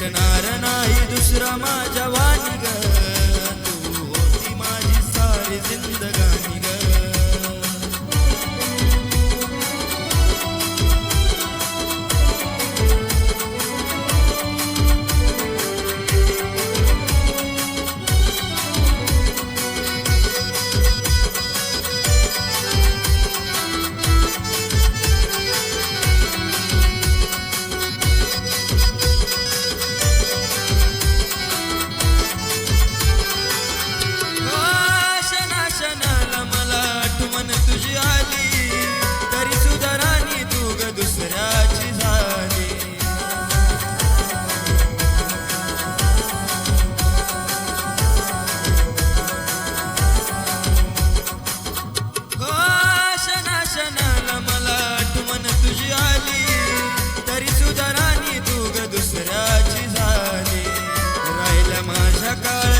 भेटणार नाही दुसरा माझ्या ঢাকায়